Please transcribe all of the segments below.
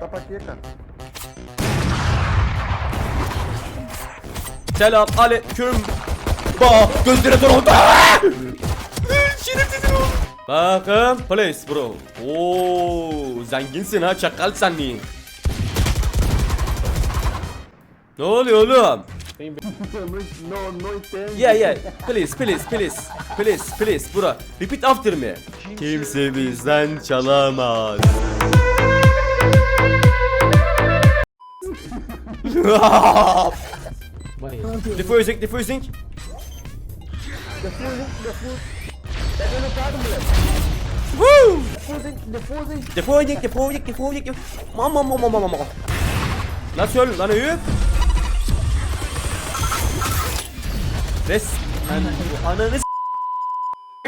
Tapakiyeka. Selam aleyküm. Bak gözlere doğru. Şerefsizim oğlum. Bakın place bro. Oo zenginsin ha çakal sen niye? Ne oluyor oğlum? no, no. Yeah yeah please please please please please bro repeat after me. Kimse bizden çalamaz. Defusing, defusing. Woo! Defusing, defusing. Defusing. Mama mama mama mama. Nasıl lan Eyüp? Bu ananı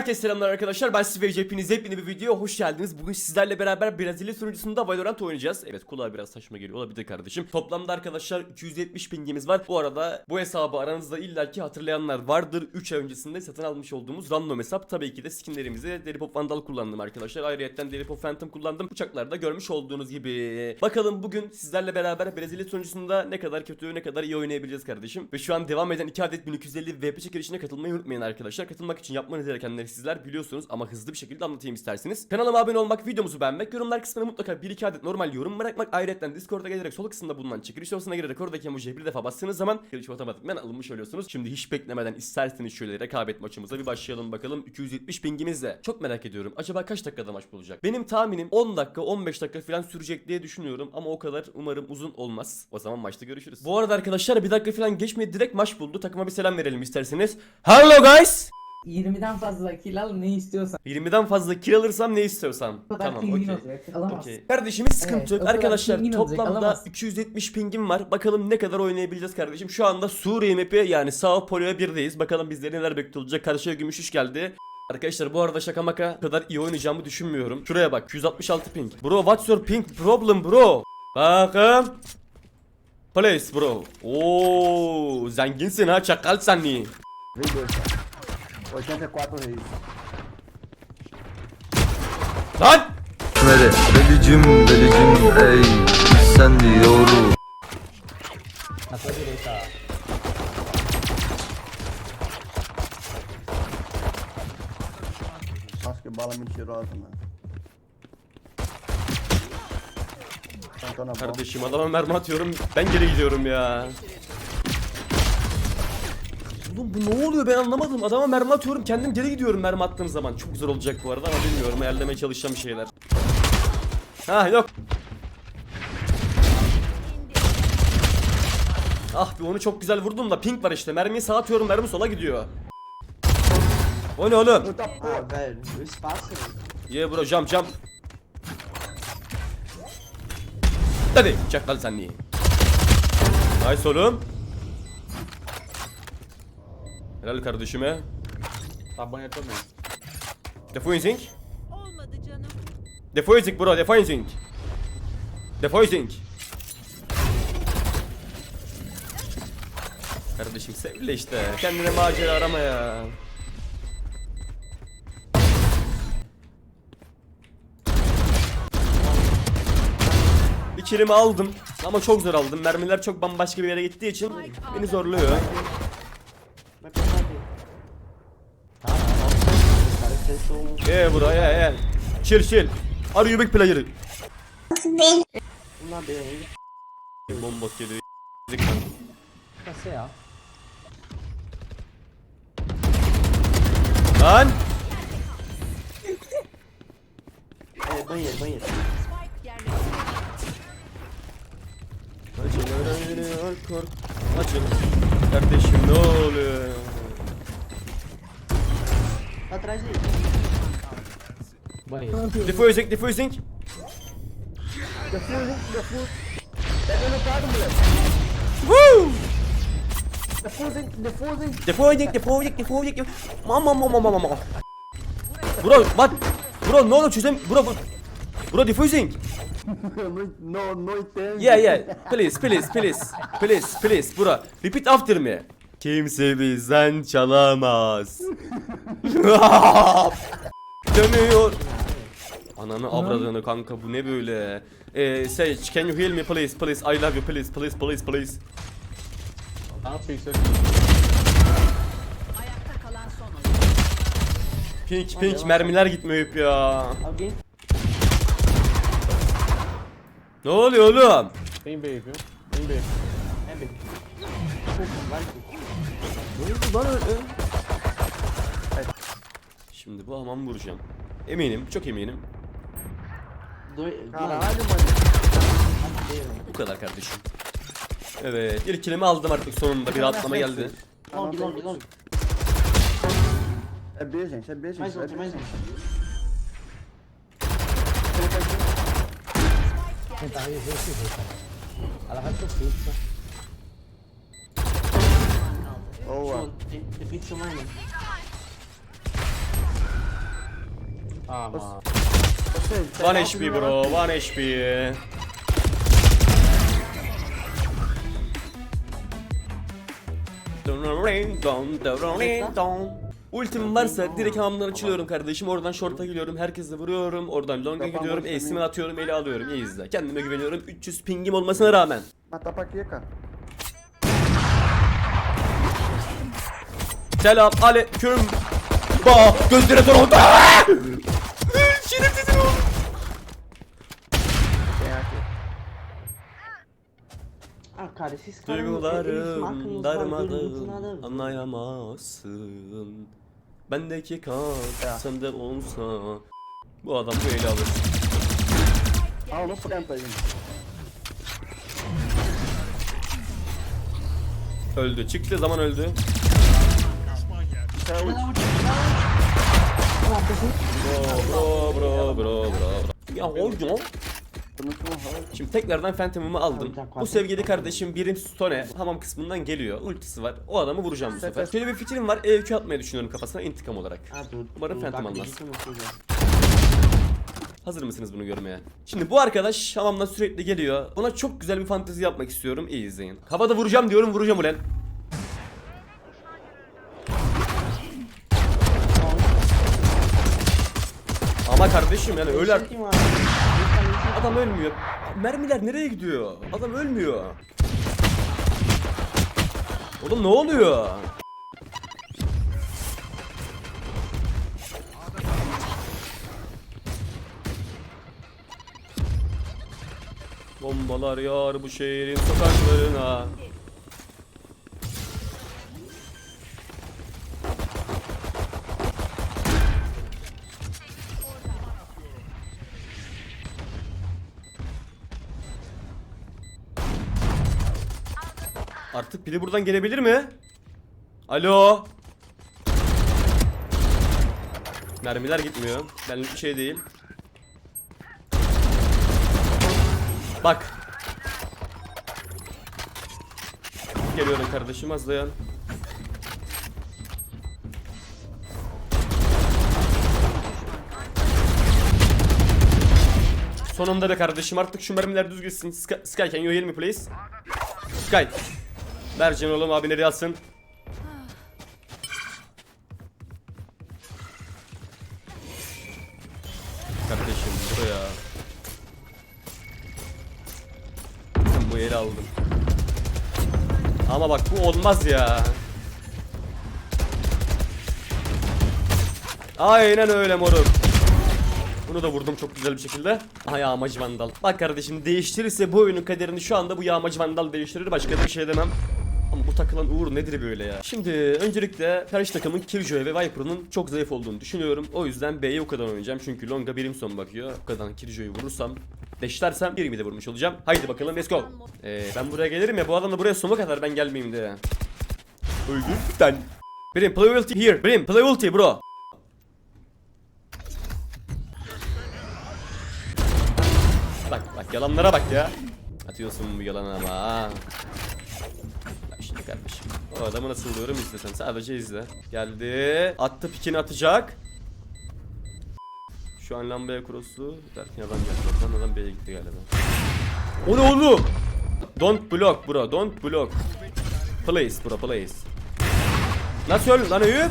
Herkese selamlar arkadaşlar ben Steve hepiniz hepiniz bir videoya hoş geldiniz. Bugün sizlerle beraber Brezilya sunucusunda Valorant oynayacağız. Evet kulağa biraz saçma geliyor olabilir kardeşim. Toplamda arkadaşlar 270 pingimiz var. Bu arada bu hesabı aranızda illaki hatırlayanlar vardır. 3 ay öncesinde satın almış olduğumuz random hesap. Tabii ki de skinlerimizi Deripop Vandal kullandım arkadaşlar. Ayrıyeten Deripop Phantom kullandım. Uçaklarda görmüş olduğunuz gibi. Bakalım bugün sizlerle beraber Brezilya sunucusunda ne kadar kötü ne kadar iyi oynayabileceğiz kardeşim. Ve şu an devam eden 2 adet 1250 VP çekilişine katılmayı unutmayın arkadaşlar. Katılmak için yapmanız gerekenleri sizler biliyorsunuz ama hızlı bir şekilde anlatayım isterseniz. Kanalıma abone olmak, videomuzu beğenmek, yorumlar kısmına mutlaka 1-2 adet normal yorum bırakmak. Ayrıca Discord'a gelerek sol kısımda bulunan çekiliş dosyasına girerek oradaki emojiye bir defa bastığınız zaman çekiliş otomatikman alınmış oluyorsunuz. Şimdi hiç beklemeden isterseniz şöyle rekabet maçımıza bir başlayalım bakalım. 270 pingimizle. Çok merak ediyorum. Acaba kaç dakikada maç bulacak? Benim tahminim 10 dakika 15 dakika falan sürecek diye düşünüyorum ama o kadar umarım uzun olmaz. O zaman maçta görüşürüz. Bu arada arkadaşlar bir dakika falan geçmedi direkt maç buldu. Takıma bir selam verelim isterseniz. Hello guys. 20'den fazla kill al ne istiyorsan. 20'den fazla kill alırsam ne istiyorsam. O kadar Tamam okey. olacak. Okey. Kardeşim hiç sıkıntı Evet, yok. Arkadaşlar olacak, toplamda alamazsın. 270 pingim var. Bakalım ne kadar oynayabileceğiz kardeşim. Şu anda Suriye map'i yani Sao Paulo'ya birdeyiz. Bakalım bizleri neler bekliyor Karşıya Gümüşüş geldi. Arkadaşlar bu arada şaka maka kadar iyi oynayacağımı düşünmüyorum. Şuraya bak 266 ping. Bro what's your ping problem bro? Bakın. Place bro. Oo zenginsin ha çakal sen niye? Vem dois. 84 reis. Lan! Nere? Delicim delicim ey sen diyorum Na tua direita. Nossa, que bala mentirosa, mano. Plantou na bomba. Kardeşim adama mermi atıyorum ben geri gidiyorum ya. Oğlum bu ne oluyor ben anlamadım. Adama mermi atıyorum kendim geri gidiyorum mermi attığım zaman. Çok güzel olacak bu arada ama bilmiyorum ayarlamaya çalışacağım şeyler. Ha yok. Ah bir onu çok güzel vurdum da pink var işte. Mermiyi sağa atıyorum mermi sola gidiyor. O ne oğlum? Yeah bro jump jump. Hadi çakal sen niye? Nice oğlum. Helal kardeşime. Banho também. Defusing. Olmadı canım. Defusing bro defusing. Defusing. Kardeşim sevle işte. Kendine macera arama ya. Bir kilimi aldım ama çok zor aldım. Mermiler çok bambaşka bir yere gittiği için beni zorluyor. Vai pensar aqui. Ah, Bro yeah yeah. Chill chill. Are you big player? Um na B ainda. Bomba geliyor. Pra CA. Lan! Banheiro. Spike yerleştirildi. Acılara veriyor kork. Acı. Kardeşim ne oluyor? Atrás aí. Banheiro. Defusing, defusing. Defusing, defusing. Pega no cara, moleque. Woo! Defusing, defusing. Defusing, defusing, defusing. Mama mama mama mama. Bro, what? Bro ne olur çözem. Bro, bro. Bro defusing. no, no intention. Yeah yeah. Please, please, please. Please, please. Bro. Repeat after me. Kimse bizden çalamaz. Dönüyor. Ananı avradını kanka bu ne böyle? Ee, Sage, can you heal me please, please? I love you, please, please, please, please. Ayakta kalan son oyun. Pink, pink, mermiler gitmiyor hep ya. Abi benim Ne oluyor oğlum? ben benim. Çok var ki. Ne oldu lan öyle? Şimdi bu hamam vuracağım. Eminim, çok eminim. Mano. Bu kadar kardeşim. Evet, ilk kilimi aldım artık sonunda. Bir atlama geldi. Long, long, long. É B, gente, é B, gente. Mais outro, B, mais gente. Tentar rever esse rei, cara. Ela vai pro fixo. Tem pixel mais, mano. Você, você 1 é HP bro, 1 HP. Ultim varsa direkt hamamdan açılıyorum kardeşim. Oradan short'a geliyorum. Herkese vuruyorum. Oradan long'a gidiyorum. Ace'imi atıyorum. Eli alıyorum. İyi izle. Kendime güveniyorum. 300 pingim olmasına rağmen. Matar pra quê, cara? Selam aleyküm. Ba gözlere doğru. Şerefsizim oğlum. Ah, marcam Duygularım ver. anlayamazsın Bendeki kalp sende olsa Bu adam bu eli alır não senta aí. Öldü çıktı zaman öldü Bro bro bro bro bro Ya raiva. Şimdi tekrardan Phantom'ımı aldım. Bu sevgili kardeşim birim Stone hamam kısmından geliyor. Ultisi var. O adamı vuracağım bu sefer. Şöyle bir fikrim var. EQ atmayı düşünüyorum kafasına intikam olarak. Umarım Phantom velho. Hazır mısınız bunu görmeye? Şimdi bu arkadaş hamamdan sürekli geliyor. Ona çok güzel bir fantezi yapmak istiyorum. İyi izleyin. Havada vuracağım diyorum vuracağım ulan. Ama kardeşim yani öyle adam ölmüyor. Mermiler nereye gidiyor? Adam ölmüyor. Oğlum ne oluyor? Bombalar yağar bu şehrin sokaklarına. Artık biri buradan gelebilir mi? Alo. Mermiler gitmiyor. Benlik bir şey değil. Bak. Geliyorum kardeşim az dayan. Sonunda be kardeşim artık şu mermiler düz gitsin. Sky, Sky can you hear me please? Sky. Ver Cem oğlum abi nereye alsın? Kardeşim buraya. Ben bu yeri aldım. Ama bak bu olmaz ya. Aynen öyle moruk. Bunu da vurdum çok güzel bir şekilde. Aha yağmacı vandal. Bak kardeşim değiştirirse bu oyunun kaderini şu anda bu yağmacı vandal değiştirir. Başka bir şey demem. Bu takılan uğur nedir böyle ya? Şimdi öncelikle karşı takımın Killjoy ve Viper'ın çok zayıf olduğunu düşünüyorum. O yüzden B'ye o kadar oynayacağım. Çünkü Long'a birim son bakıyor. O kadar Killjoy'u vurursam Deşlersem birimi de vurmuş olacağım. Haydi bakalım let's go. Ee, ben buraya gelirim ya bu adam da buraya sona kadar ben gelmeyeyim de. Öldü sen. Brim play ulti here. Brim play ulti bro. Bak bak yalanlara bak ya. Atıyorsun bu yalanı ama. Şimdi kardeşim. O adamı nasıl diyorum izlesen sadece izle. Geldi. Attı pikini atacak. Şu an lambaya cross'lu. Derken adam geldi. Oradan adam B'ye gitti galiba. O ne oğlum? Don't block bro. Don't block. Please bro please. Nasıl öl lan Eyüp?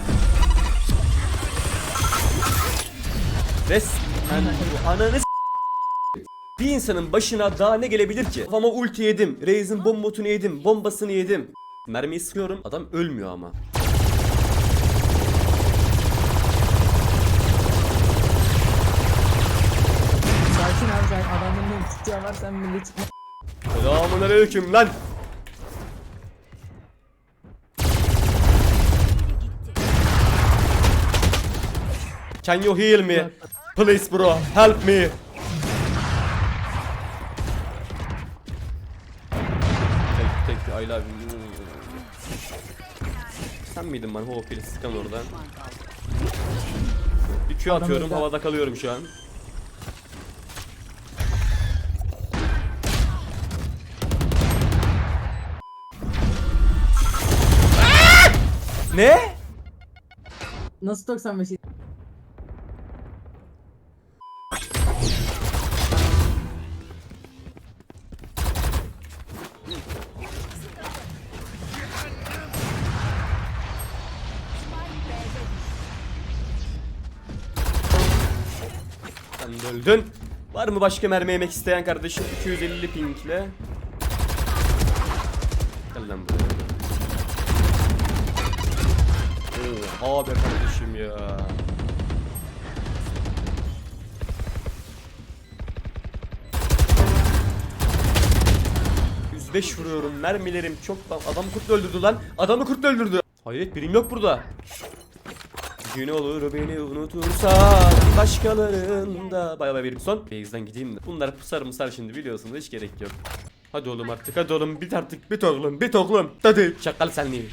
Res... Ananı Bir insanın başına daha ne gelebilir ki? Kafama ulti yedim. Reis'in bombotunu yedim. Bombasını yedim. Mermiyi sıkıyorum. Adam ölmüyor ama. Sakin abi sen adamın ne tutacağı var sen millet çıkma. Selamun aleyküm lan. Can you heal me? Please bro, help me. Sen miydin bana o pili sıkan oradan? Bir Q atıyorum öldü. havada kalıyorum şu an. Ne? Nasıl 95? Öldün. Var mı başka mermi yemek isteyen kardeşim? 250 pinkle. Gel lan buraya. Oha be kardeşim ya. ...105 vuruyorum mermilerim çok... Adam kurtla öldürdü lan. Adamı kurtla öldürdü. Hayret birim yok burada. Gün olur beni unutursan başkalarında. Bay bay verim son. Base'den gideyim de. Bunlar pusar mısar şimdi biliyorsunuz hiç gerek yok. Hadi oğlum artık hadi oğlum. Bit artık bit oğlum bit oğlum. Hadi. Şakal senliği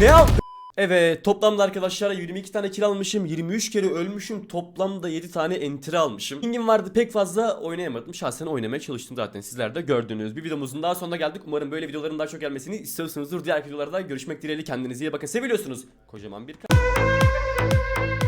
Ne yaptın? Evet toplamda arkadaşlar 22 tane kill almışım. 23 kere ölmüşüm. Toplamda 7 tane enter almışım. Pingim vardı pek fazla oynayamadım. Şahsen oynamaya çalıştım zaten. Sizler de gördünüz. Bir videomuzun daha sonuna geldik. Umarım böyle videoların daha çok gelmesini istiyorsunuzdur. Diğer videolarda görüşmek dileğiyle. Kendinize iyi bakın. Seviliyorsunuz. Kocaman bir Música